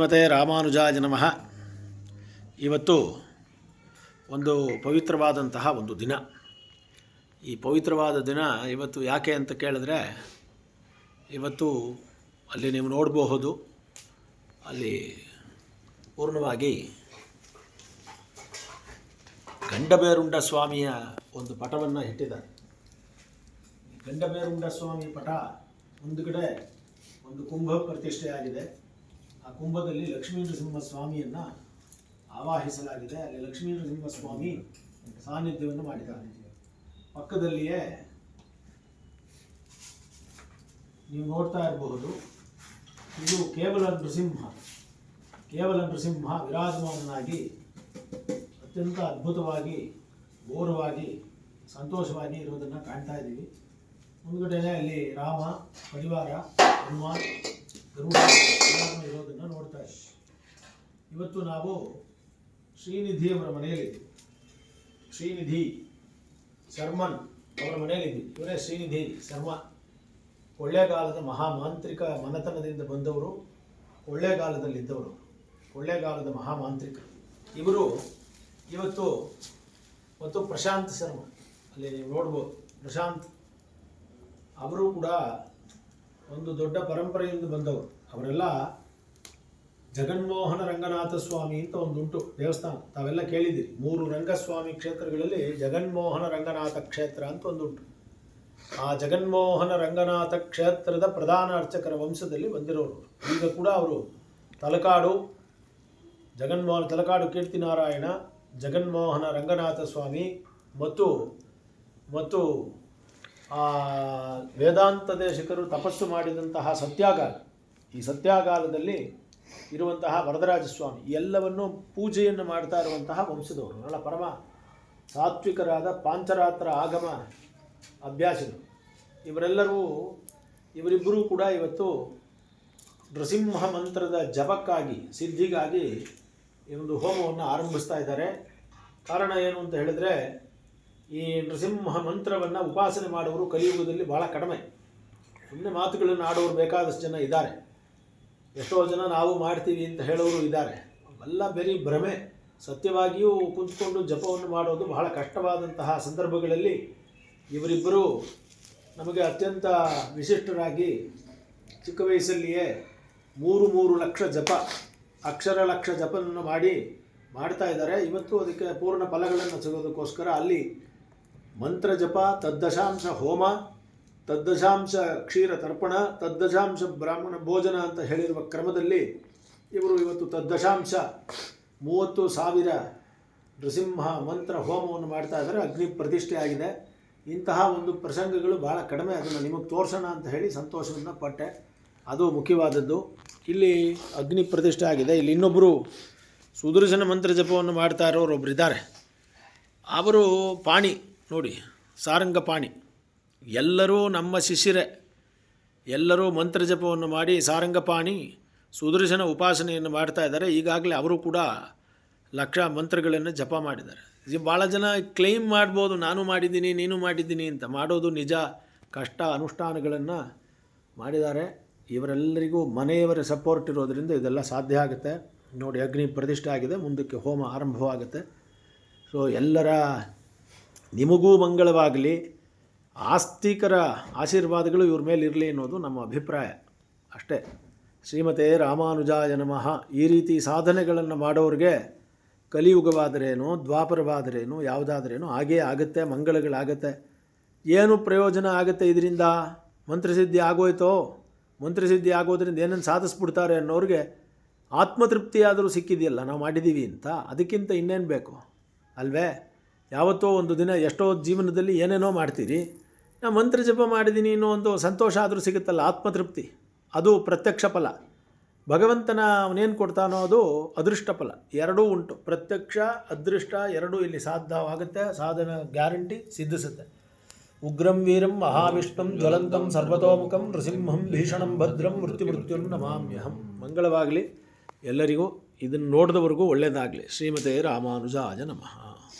ಶ್ರೀಮತೆ ರಾಮಾನುಜಾಜ ನಮಃ. ಇವತ್ತು ಒಂದು ಪವಿತ್ರವಾದಂತಹ ಒಂದು ದಿನ. ಈ ಪವಿತ್ರವಾದ ದಿನ ಇವತ್ತು ಯಾಕೆ ಅಂತ ಕೇಳಿದ್ರೆ, ಇವತ್ತು ಅಲ್ಲಿ ನೀವು ನೋಡಬಹುದು, ಅಲ್ಲಿ ಪೂರ್ಣವಾಗಿ ಗಂಡಬೇರುಂಡ ಸ್ವಾಮಿಯ ಒಂದು ಪಟವನ್ನು ಇಟ್ಟಿದ್ದಾರೆ. ಗಂಡಬೇರುಂಡ ಸ್ವಾಮಿ ಪಟ ಮುಂದುಗಡೆ ಒಂದು ಕುಂಭ ಪ್ರತಿಷ್ಠೆಯಾಗಿದೆ. ಆ ಕುಂಭದಲ್ಲಿ ಲಕ್ಷ್ಮೀ ನರಸಿಂಹ ಸ್ವಾಮಿಯನ್ನು ಆವಾಹಿಸಲಾಗಿದೆ. ಅಲ್ಲಿ ಲಕ್ಷ್ಮೀ ನರಸಿಂಹ ಸ್ವಾಮಿ ಸಾನ್ನಿಧ್ಯವನ್ನು ಮಾಡಿದ್ದಾರೆ. ಪಕ್ಕದಲ್ಲಿಯೇ ನೀವು ನೋಡ್ತಾ ಇರಬಹುದು, ಇದು ಕೇವಲ ನೃಸಿಂಹ. ಕೇವಲ ನೃಸಿಂಹ ವಿರಾಜಮಾನನಾಗಿ ಅತ್ಯಂತ ಅದ್ಭುತವಾಗಿ, ಘೋರವಾಗಿ, ಸಂತೋಷವಾಗಿ ಇರೋದನ್ನು ಕಾಣ್ತಾ ಇದ್ದೀವಿ ಮುಂದ್ಗಡೆನೆ ಅಲ್ಲಿ ರಾಮ, ಪರಿವಾರ, ಹನುಮಾನ್ ಗರುಡ ಇರೋದನ್ನು ನೋಡ್ತಾ ಇದ್ದೀವಿ ಇವತ್ತು ನಾವು ಶ್ರೀನಿಧಿಯವರ ಮನೆಯಲ್ಲಿದ್ದೀವಿ. ಶ್ರೀನಿಧಿ ಶರ್ಮನ್ ಅವರ ಮನೆಯಲ್ಲಿದ್ದೀವಿ. ಇವರೇ ಶ್ರೀನಿಧಿ ಶರ್ಮ. ಕೊಳ್ಳೇಗಾಲದ ಮಹಾಮಾಂತ್ರಿಕ ಮನತನದಿಂದ ಬಂದವರು ಕೊಳ್ಳೇಗಾಲದಲ್ಲಿದ್ದವರು ಕೊಳ್ಳೇಗಾಲದ ಮಹಾಮಾಂತ್ರಿಕ. ಇವರು ಇವತ್ತು ಮತ್ತು ಪ್ರಶಾಂತ್ ಶರ್ಮ. ಅಲ್ಲಿ ನೋಡ್ಬೋದು, ಪ್ರಶಾಂತ್. ಅವರು ಕೂಡ ಒಂದು ದೊಡ್ಡ ಪರಂಪರೆಯಿಂದ ಬಂದವರು. ಅವರೆಲ್ಲ ಜಗನ್ಮೋಹನ ರಂಗನಾಥ ಸ್ವಾಮಿ ಅಂತ ಒಂದುಂಟು ದೇವಸ್ಥಾನ. ತಾವೆಲ್ಲ ಕೇಳಿದ್ದೀರಿ. ಮೂರು ರಂಗಸ್ವಾಮಿ ಕ್ಷೇತ್ರಗಳಲ್ಲಿ ಜಗನ್ಮೋಹನ ರಂಗನಾಥ ಕ್ಷೇತ್ರ ಅಂತ ಒಂದುಂಟು. ಆ ಜಗನ್ಮೋಹನ ರಂಗನಾಥ ಕ್ಷೇತ್ರದ ಪ್ರಧಾನ ಅರ್ಚಕರ ವಂಶದಲ್ಲಿ ಬಂದಿರೋರು ಈಗ ಕೂಡ ಅವರು ತಲಕಾಡು, ಜಗನ್ಮೋಹನ, ತಲಕಾಡು ಕೀರ್ತಿನಾರಾಯಣ, ಜಗನ್ಮೋಹನ ರಂಗನಾಥ ಸ್ವಾಮಿ ಮತ್ತು ಮತ್ತು ವೇದಾಂತ ದೇಶಿಕರು ತಪಸ್ಸು ಮಾಡಿದಂತಹ ಸತ್ಯಾಗಾರ, ಈ ಸತ್ಯಾಗಾಲದಲ್ಲಿ ಇರುವಂತಹ ವರದರಾಜ ಸ್ವಾಮಿ ಎಲ್ಲವನ್ನು ಪೂಜೆಯನ್ನು ಮಾಡ್ತಾ ಇರುವಂತಹ ವಂಶದವರು. ಅಲ್ಲ ಪರಮ ಸಾತ್ವಿಕರಾದ ಪಾಂಚರಾತ್ರ ಆಗಮ ಅಭ್ಯಾಸಿಗಳು. ಇವರೆಲ್ಲರೂ, ಇವರಿಬ್ಬರೂ ಕೂಡ ಇವತ್ತು ನೃಸಿಂಹ ಮಂತ್ರದ ಜಪಕ್ಕಾಗಿ, ಸಿದ್ಧಿಗಾಗಿ ಈ ಒಂದು ಹೋಮವನ್ನು ಆರಂಭಿಸ್ತಾ ಇದ್ದಾರೆ. ಕಾರಣ ಏನು ಅಂತ ಹೇಳಿದ್ರೆ ಈ ನೃಸಿಂಹ ಮಂತ್ರವನ್ನು ಉಪಾಸನೆ ಮಾಡುವರು ಕಲಿಯುಗದಲ್ಲಿ ಬಹಳ ಕಡಿಮೆ. ಸುಮ್ಮನೆ ಮಾತುಗಳನ್ನು ಆಡೋರು ಬೇಕಾದಷ್ಟು ಜನ ಇದ್ದಾರೆ. ಎಷ್ಟೋ ಜನ ನಾವು ಮಾಡ್ತೀವಿ ಅಂತ ಹೇಳೋರು ಇದ್ದಾರೆ. ಅವೆಲ್ಲ ಬರೀ ಭ್ರಮೆ. ಸತ್ಯವಾಗಿಯೂ ಕುಂತ್ಕೊಂಡು ಜಪವನ್ನು ಮಾಡೋದು ಬಹಳ ಕಷ್ಟವಾದಂತಹ ಸಂದರ್ಭಗಳಲ್ಲಿ ಇವರಿಬ್ಬರು ನಮಗೆ ಅತ್ಯಂತ ವಿಶಿಷ್ಟರಾಗಿ ಚಿಕ್ಕ ವಯಸ್ಸಲ್ಲಿಯೇ ಮೂರು ಮೂರು ಲಕ್ಷ ಜಪ, ಅಕ್ಷರ ಲಕ್ಷ ಜಪವನ್ನು ಮಾಡಿ ಮಾಡ್ತಾ ಇದ್ದಾರೆ. ಇವತ್ತು ಅದಕ್ಕೆ ಪೂರ್ಣ ಫಲಗಳನ್ನು ಸಿಗೋದಕ್ಕೋಸ್ಕರ ಅಲ್ಲಿ ಮಂತ್ರ ಜಪ ತದ್ದಶಾಂಶ ಹೋಮ, ತದ್ದಶಾಂಶ ಕ್ಷೀರ ತರ್ಪಣ, ತದ್ದಶಾಂಶ ಬ್ರಾಹ್ಮಣ ಭೋಜನ ಅಂತ ಹೇಳಿರುವ ಕ್ರಮದಲ್ಲಿ ಇವರು ಇವತ್ತು ತದ್ದಶಾಂಶ ಮೂವತ್ತು ಸಾವಿರ ನೃಸಿಂಹ ಮಂತ್ರ ಹೋಮವನ್ನು ಮಾಡ್ತಾ ಇದ್ದಾರೆ. ಅಗ್ನಿ ಪ್ರತಿಷ್ಠೆ ಆಗಿದೆ. ಇಂತಹ ಒಂದು ಪ್ರಸಂಗಗಳು ಭಾಳ ಕಡಿಮೆ. ಅದನ್ನು ನಿಮಗೆ ತೋರಿಸೋಣ ಅಂತ ಹೇಳಿ ಸಂತೋಷವನ್ನು ಪಟ್ಟೆ. ಅದು ಮುಖ್ಯವಾದದ್ದು. ಇಲ್ಲಿ ಅಗ್ನಿ ಪ್ರತಿಷ್ಠೆ ಆಗಿದೆ. ಇಲ್ಲಿ ಇನ್ನೊಬ್ಬರು ಸುದರ್ಶನ ಮಂತ್ರ ಜಪವನ್ನು ಮಾಡ್ತಾ ಇರೋರು ಒಬ್ಬರಿದ್ದಾರೆ ಅವರು ಪಾಣಿ ನೋಡಿ, ಸಾರಂಗಪಾಣಿ. ಎಲ್ಲರೂ ನಮ್ಮ ಶಿಷ್ಯರೇ ಎಲ್ಲರೂ ಮಂತ್ರ ಜಪವನ್ನು ಮಾಡಿ ಸಾರಂಗಪಾಣಿ, ಸುದರ್ಶನ ಉಪಾಸನೆಯನ್ನು ಮಾಡ್ತಾ ಇದ್ದಾರೆ. ಈಗಾಗಲೇ ಅವರು ಕೂಡ ಲಕ್ಷ ಮಂತ್ರಗಳನ್ನು ಜಪ ಮಾಡಿದ್ದಾರೆ. ಭಾಳ ಜನ ಕ್ಲೈಮ್ ಮಾಡ್ಬೋದು, ನಾನು ಮಾಡಿದ್ದೀನಿ, ನೀನು ಮಾಡಿದ್ದೀನಿ ಅಂತ ಮಾಡೋದು ನಿಜ, ಕಷ್ಟ, ಅನುಷ್ಠಾನಗಳನ್ನು ಮಾಡಿದ್ದಾರೆ. ಇವರೆಲ್ಲರಿಗೂ ಮನೆಯವರ ಸಪೋರ್ಟ್ ಇರೋದರಿಂದ ಇದೆಲ್ಲ ಸಾಧ್ಯ ಆಗುತ್ತೆ. ನೋಡಿ, ಅಗ್ನಿ ಪ್ರತಿಷ್ಠೆ ಆಗಿದೆ, ಮುಂದಕ್ಕೆ ಹೋಮ ಆರಂಭವಾಗುತ್ತೆ. ಸೊ ಎಲ್ಲರ ನಿಮಗೂ ಮಂಗಳವಾಗಲಿ. ಆಸ್ತಿಕರ ಆಶೀರ್ವಾದಗಳು ಇವ್ರ ಮೇಲೆ ಇರಲಿ ಅನ್ನೋದು ನಮ್ಮ ಅಭಿಪ್ರಾಯ. ಅಷ್ಟೇ. ಶ್ರೀಮತೆ ರಾಮಾನುಜಾಯ ನಮಃ. ಈ ರೀತಿ ಸಾಧನೆಗಳನ್ನು ಮಾಡೋರಿಗೆ ಕಲಿಯುಗವಾದರೇನು, ದ್ವಾಪರವಾದರೇನು, ಯಾವುದಾದ್ರೇನು ಹಾಗೇ ಆಗುತ್ತೆ, ಮಂಗಳಗಳಾಗತ್ತೆ. ಏನು ಪ್ರಯೋಜನ ಆಗುತ್ತೆ ಇದರಿಂದ? ಮಂತ್ರಸಿದ್ಧಿ ಆಗೋಯ್ತೋ? ಮಂತ್ರಸಿದ್ಧಿ ಆಗೋದ್ರಿಂದ ಏನನ್ನು ಸಾಧಿಸ್ಬಿಡ್ತಾರೆ ಅನ್ನೋರಿಗೆ ಆತ್ಮತೃಪ್ತಿಯಾದರೂ ಸಿಕ್ಕಿದೆಯಲ್ಲ, ನಾವು ಮಾಡಿದ್ದೀವಿ ಅಂತ. ಅದಕ್ಕಿಂತ ಇನ್ನೇನು ಬೇಕು? ಅಲ್ವೇ? ಯಾವತ್ತೋ ಒಂದು ದಿನ ಎಷ್ಟೋ ಜೀವನದಲ್ಲಿ ಏನೇನೋ ಮಾಡ್ತೀರಿ. ನಾ ಮಂತ್ರ ಜಪ ಮಾಡಿದ್ದೀನಿ ಅನ್ನೋ ಒಂದು ಸಂತೋಷ ಆದರೂ ಸಿಗುತ್ತಲ್ಲ, ಆತ್ಮತೃಪ್ತಿ. ಅದು ಪ್ರತ್ಯಕ್ಷ ಫಲ. ಭಗವಂತನ ಅವನೇನು ಕೊಡ್ತಾನೋ ಅದು ಅದೃಷ್ಟ ಫಲ. ಎರಡೂ ಉಂಟು. ಪ್ರತ್ಯಕ್ಷ, ಅದೃಷ್ಟ ಎರಡೂ ಇಲ್ಲಿ ಸಾಧ್ಯವಾಗುತ್ತೆ, ಸಾಧನ ಗ್ಯಾರಂಟಿ ಸಿದ್ಧಿಸುತ್ತೆ. ಉಗ್ರಂ, ವೀರಂ, ಮಹಾವಿಷ್ಣುಂ, ಜ್ವಲಂತಂ, ಸರ್ವತೋಮುಖಂ, ನೃಸಿಂಹಂ, ಭೀಷಣಂ, ಭದ್ರಂ ಮೃತ್ಯು ಮೃತ್ಯುಂ ನಮಾಮ್ಯಹಂ. ಮಂಗಳವಾಗಲಿ ಎಲ್ಲರಿಗೂ. ಇದನ್ನು ನೋಡಿದವರೆಗೂ ಒಳ್ಳೆಯದಾಗಲಿ ಶ್ರೀಮತೆ ರಾಮಾನುಜಾಜ ನಮಃ.